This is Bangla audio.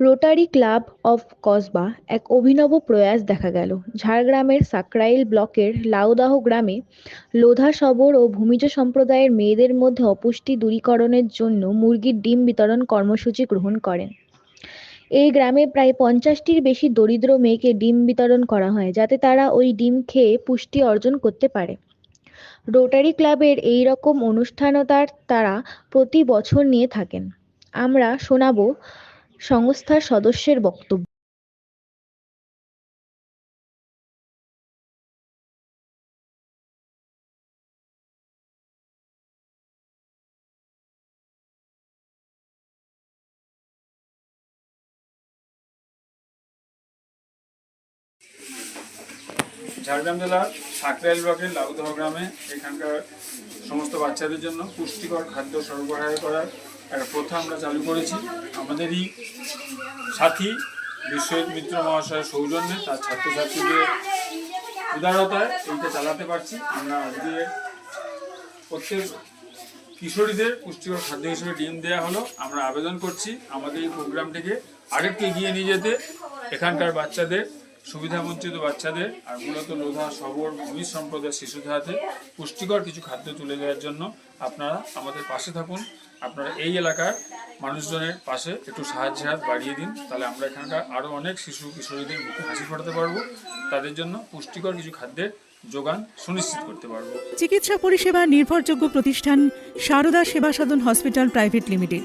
রোটারি ক্লাব অফ কসবা এক অভিনব প্রয়াস দেখা গেল। ঝাড়গ্রামের সাকরাইল ব্লকের লাউদহ গ্রামে লোধা শবর ও ভূমিজ সম্প্রদায়ের মেয়েদের মধ্যে অপুষ্টি দূরীকরণের জন্য মুরগির ডিম বিতরণ কর্মসূচি গ্রহণ করেন। এই গ্রামে প্রায় পঞ্চাশটির বেশি দরিদ্র মেয়েকে ডিম বিতরণ করা হয়, যাতে তারা ওই ডিম খেয়ে পুষ্টি অর্জন করতে পারে। রোটারি ক্লাবের এই রকম অনুষ্ঠানতার তারা প্রতি বছর নিয়ে থাকেন। আমরা শোনাবো সংস্থার সদস্যের বক্তব্য। ঝাড়গ্রাম জেলার সাকরাইল ব্লকের লাউদহ গ্রামে এখানকার সমস্ত বাচ্চাদের জন্য পুষ্টিকর খাদ্য সরবরাহ করার একটা প্রথা আমরা চালু করেছি। আমাদেরই সাথী বিশ্বজিৎ মিত্র মহাশয়ের সৌজন্যে, তার ছাত্রছাত্রীদের উদারতায় এইটা চালাতে পারছি। আমরা আজকে প্রত্যেক কিশোরীদের পুষ্টিকর খাদ্য হিসেবে ডিম দেওয়া হলো। আমরা আবেদন করছি আমাদের এই প্রোগ্রামটিকে আরেকটু এগিয়ে নিয়ে যেতে। এখানকার বাচ্চাদের সুবিধাবঞ্চিত বাচ্চাদের আর মূলত লোধা সবর ভূমি সম্প্রদায়ের শিশুদের হাতে পুষ্টিকর কিছু খাদ্য তুলে দেওয়ার জন্য আপনারা আমাদের পাশে থাকুন। আপনারা এই এলাকার মানুষজনের পাশে একটু সাহায্যের হাত বাড়িয়ে দিন। তাহলে আমরা এখানকার আরও অনেক শিশু কিশোরীদের মুখে হাসি ফোটাতে পারব। তাদের জন্য পুষ্টিকর কিছু খাদ্যের যোগান সুনিশ্চিত করতে পারব। চিকিৎসা পরিষেবা নির্ভরযোগ্য প্রতিষ্ঠান Sarada Seva Sadhan hospital private limited.